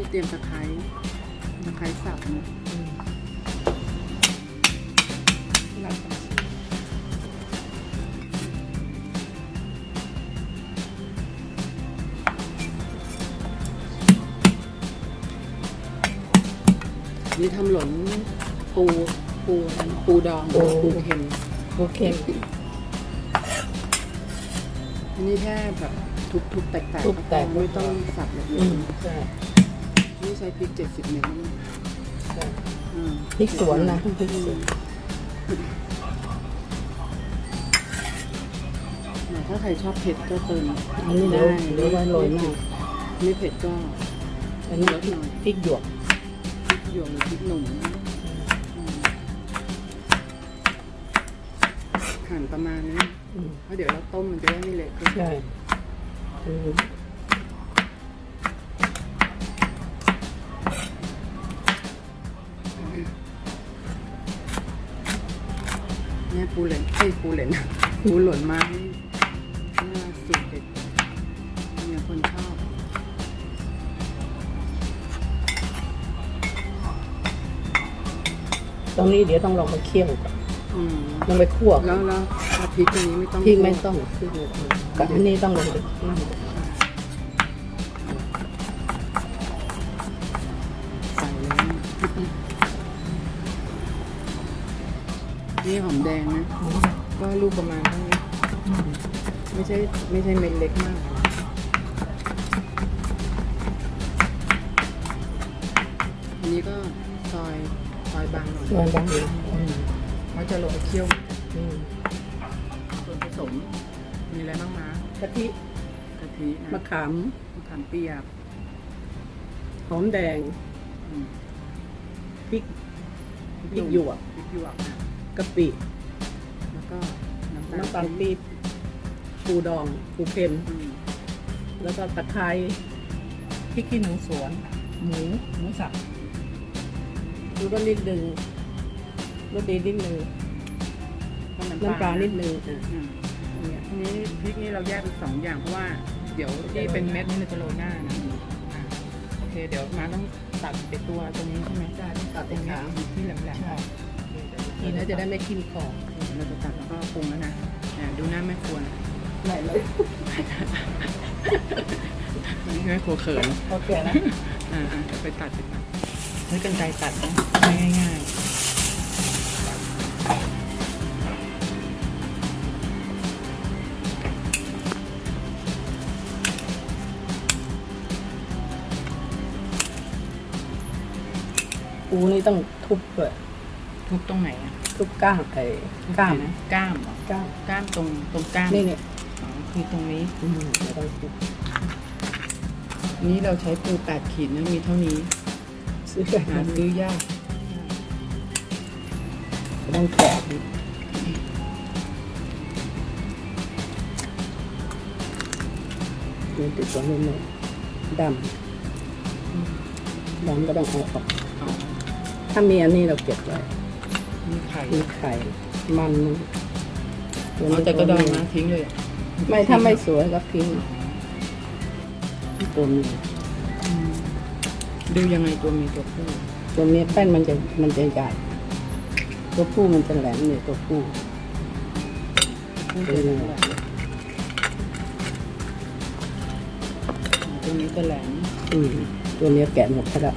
นี่เตรียมตะไคร้ตะไคร้สับนะอืมรักกันนี่ทำหล่นปูปูอะไรนะปูดองปูเค็มโอเคอันนี้แค่แบบทุบๆแตกๆทุบแตกไม่ต้องสับละเอียอืดมใช่ นี่ใช้พริกเจ็ดสิบเม็ดนะใช่อืมพริกสวนนะพริกสวนแต่ถ้าใครชอบเผ็ดก็เติมอันนี้เดี๋ยวเดี๋ยวไว้โรยหน้าไม่เผ็ดก็ อันนี้พริกหยวกพริกหยวกหรือพริกหนุ่มอืมหั่นประมาณนี้อืมเพราะเดี๋ยวเราต้มมันจะได้ไม่เละขึ้นใช่ เนี่ยปูเหลนเอ้ยปูเหลนปูหล่นมานี่น่าสูตรเด็ดเนี่ยคนชอบตรงนี้เดี๋ยวต้องลองไปเคี่ยวก่อนอืมลองไปคั่วแล้วแล้วแล้วพริกตัวนี้ไม่ต้องพริกไม่ต้องพริกไม่ต้องกับอันนี้ต้องลงไปนั่น นี่หอมแดงนะ ก็ลูกประมาณเท่านี้ ไม่ใช่ไม่ใช่เม็ดเล็กมากนะอันนี้ก็ซอยซอยบางหน่อยส่วนบางอย่างอืมเขาจะลงไปเคี่ยวอืมส่วนผสม มีอะไรบ้างนะกะทิกะทินะมะขามมะขามเปียกหอมแดงอืมพริกพริกหยวกพริกหยวกนะ กะปิแล้วก็น้ำตาลน้ำตาลปี๊บปูดองปูเค็ม อืมแล้วก็ตะไคร้พริกขี้หนูสวน หมูหมูสับดูรสนิดนึงรสดีนิดนึงก็น้ำปลานิดนึงอะอืมเนี่ยทีนี้พริกนี่เราแยกเป็นสองอย่างเพราะว่า เดี๋ยวที่เป็นเม็ดนี่เราจะโรยหน้านะอะโอเค เดี๋ยวมาต้องตัดไปตัวตรงนี้ใช่ไหมใช่ต้องตัดตเป็รนงนี้ขามที่แหลมใช่ๆกิ นแล้วจะได้ไม่กินคอเราจะตัดแล้วก็ปรุงแล้วนะอะดูหน้าแม่ครัวนะไหนเลยนี่แม่ครัวเขินโอเคนะอ่าอ่าเดี๋ยวไปตัดไปตัดใช้กันไกรตัดนะง่ายๆปูนี่ต้องทุบด้วย ทุบตรงไหนอะทุบก้ามไอ้ก้ามนะก้ามเหรอก้ามก้ามตรงตรงก้ามนี่เนี่ยอ๋อคือตรงนี้ อืมไม่ต้องทุบนี้เราใช้ปูแปดขีดนะมีเท่านี้ซื้อกันหาซื้อยากไม่ต้องแกะดินี่ติดตัวนิดหนึงดำดำก็ต้องเอาออกอ๋อถ้ามีอันนี้เราเก็บไว้ มีไข่มีไข่ มันมันเอาแต่กระดองนะทิ้งเลยอะไม่ถ้าไม่สวยก็ทิ้งตัวนี้อืมดูยังไงตัวมีตัวผู้ตัวนี้แป้นมันจะมันจะใหญ่ตัวผู้มันจะแหลมเนี่ยตัวผู้ผู้จะแหลมตัวนี้จะแหลมอืมตัวนี้แกะหมดแล้ว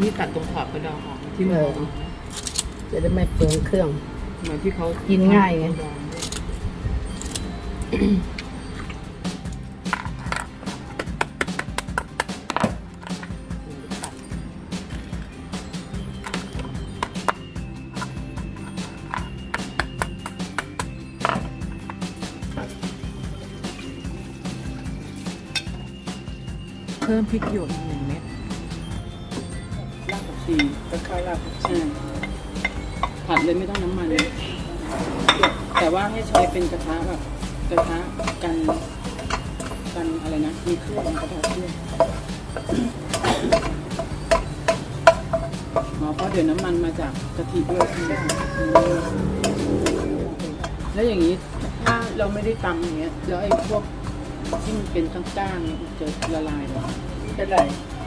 นี่ตัดตรงขอบกระดองออกที่มันออกนะจะได้ไม่เปลืองเครื่อง เหมือนที่เขากิกินง่ายไง เพิ่มพริกหยวกอีกหนึ่งเม็ดรากผัก ชีตะไคร้รากผักชีผัดเลยไม่ต้องน้ำมันเลยแต่ว่าให้ใช้เป็นกระทะแบบกระทะกันกันอะไรนะ มีเครื่องกระทะเครื่องอ๋อเพราะเดี๋ยวน้ำมันมาจากกะทิด้วยใช่ไหมอืมแล้วอย่างนี้ถ้าเราไม่ได้ตำอย่างเงี้ยแล้วไอ้พวกที่มันเป็นก้างๆเนี่ยมันจะละลายหรอไม่เป็นไร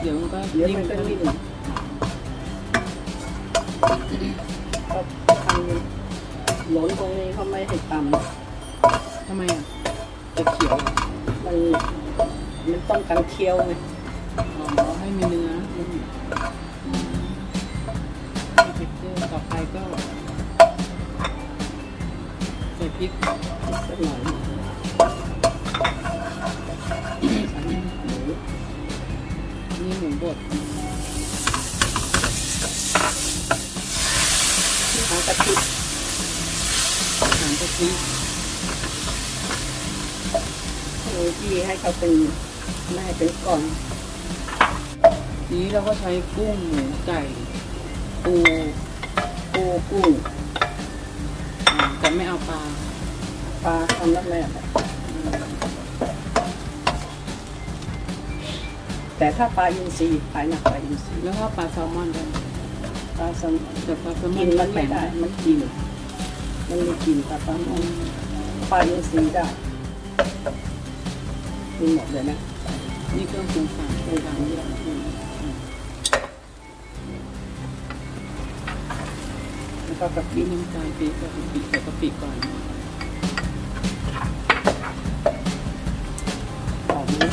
เดี๋ยวมันก็เดี๋ยวมันก็นิ่มก็ทำห ล้นตรงนี้เขาไม่ให้ตำทำไมอะจะเขียวมันมันต้องการเคี้ยวไงอ๋อให้มีเนื้อมีเท็กเจอร์ต่อไปก็ใส่พริกสักหน่อยสันหมูนี่หมูบด ทางกะทิ หางกะทิโอ้ยที่ให้เขาเป็นไม่ให้เป็นก้อนทีนี้เราก็ใช้กุ้งหมูไก่ปูปูกุ้งอ่าแต่ไม่เอาปลา ปลาทำแล้วแม่แบบแต่ถ้าปลาอินทรีปลาหนักปลาอินทรีแล้วก็ปลาแซลมอนด้วยปลาสมแต่ปลาแซลมอกินนมันไม่ได้มันกิน มันม่กินปลาปลาหมปลาอินทรีได้กินหมดเลยนะนี่เครื่องปรุงต่างปรุงต่างนี่แหละแล้วก็กะปิน้ำตาลปีกกะปิใส่กะปิก่อนหอมนะ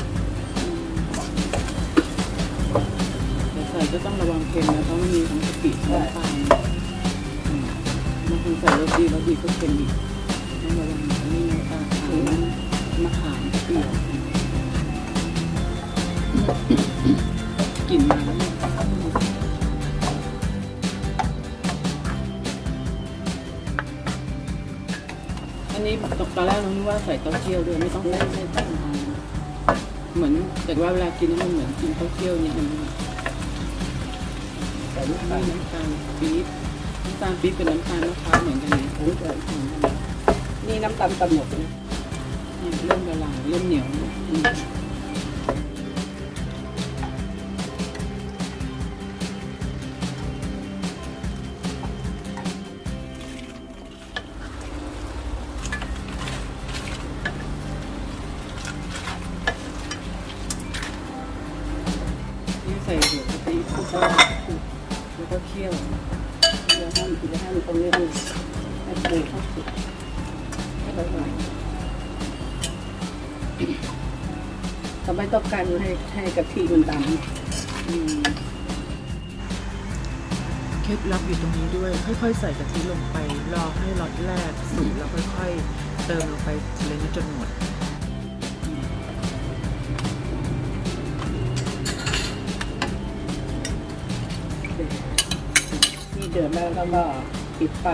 ใส่ก็ต้องระวังเค็มนะเพราะมันมีทั้งกะปิและน้ำตาลา คนใส่รสดีรสดีก็เค็มอีกต้องระวังอันนี้น้ำตาลขาวมะขามเปรี้ยวกลิ่นมาแล้วเนี่ยอันนี้ตอนแรกเราคิดว่าใส่เต้าเจี้ยวด้วยไม่ต้องไม่ไม่ต้องเอาเหมือนแต่ว่าเวลากินแล้วมันเหมือนกินเต้าเจี้ยวนิดนึงใส่มีน้ำตาลน้ำตาลปี๊บำตาลปี๊บกับน้ำตาลมะพร้าวเหมือนกันไหมผมจะนี่น้ำตาลตำหมดนะเนี่ยเริ่มละลายเริ่มเหนียวอืมนี่ใส่หัวกะทิแล้วก็แล้วก็เคี่ยว เดี๋ยวให้เดี๋ยวให้ตรงนี้ให้ให้ปูเขาสุกให้ละลายทำไมต้องการให้ให้กะทิมันดำเคล็ดลับอยู่ตรงนี้ด้วย ค่อยๆ ใส่กะทิลงไป รอให้รสแรกสุกแล้วค่อย ๆ เติมลงไปทีละนิดจนหมด ที่เดือดแล้วแล้วก็ปิดไฟ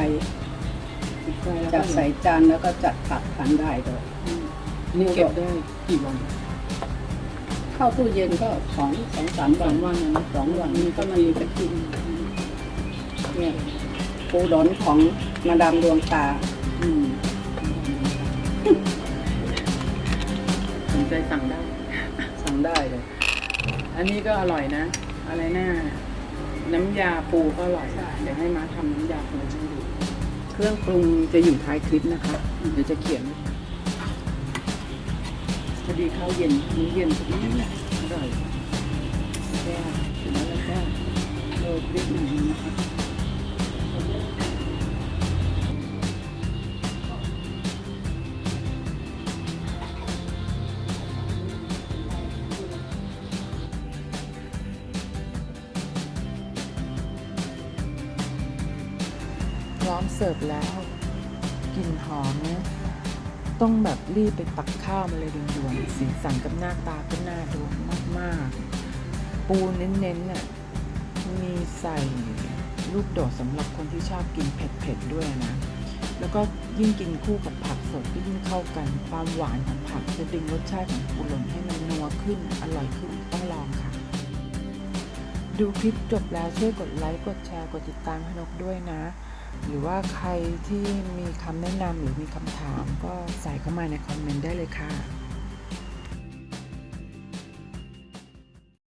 ปิดไฟแล้วก็จัดใส่จานแล้วก็จัดผักทานได้เลยอืมนี่เก็บได้กี่วัน เข้าตู้เย็นก็สองสองสามสวัอนงวันนะนะสองวันนี่ก็ก็มัมานมีกะทิเนี่ยปูดอนของมาดามดวงตา อืมสนใจสั่งได้ สั่งได้เลย อันนี้ก็อร่อยนะ อะไรน่า น้ำยาปูก็อร่อย เดี๋ยวให้มาทำน้ำยาปูให้ดูเครื่องปรุงจะอยู่ท้ายคลิปนะคะ เดี๋ยวจะเขียนพอดีข้าวเย็นมื้อเย็นพอดีอร่อยแก้วเสร็จแล้วก็โรยพริกหน่อยนึงนะคะ สิร์ฟแล้วกลิ่นหอมเนี่ยต้องแบบรีบไปตักข้าวมาเลยด่วนๆสีสันกับหน้าตาก็น่าดูมากๆ ปูเน้นๆน่ะมีใส่ลูกโดดสำหรับคนที่ชอบกินเผ็ดๆด้วยนะ แล้วก็ยิ่งกินคู่กับผักสดก็ยิ่งเข้ากัน ความหวานของผักจะดึงรสชาติของปูหล่นให้มันนัวขึ้น อร่อยขึ้นต้องลองค่ะ ดูคลิปจบแล้วช่วยกดไลค์ กดแชร์ กดติดตามให้นกด้วยนะ หรือว่าใครที่มีคำแนะนำหรือมีคำถามก็ใส่เข้ามาในคอมเมนต์ได้เลยค่ะ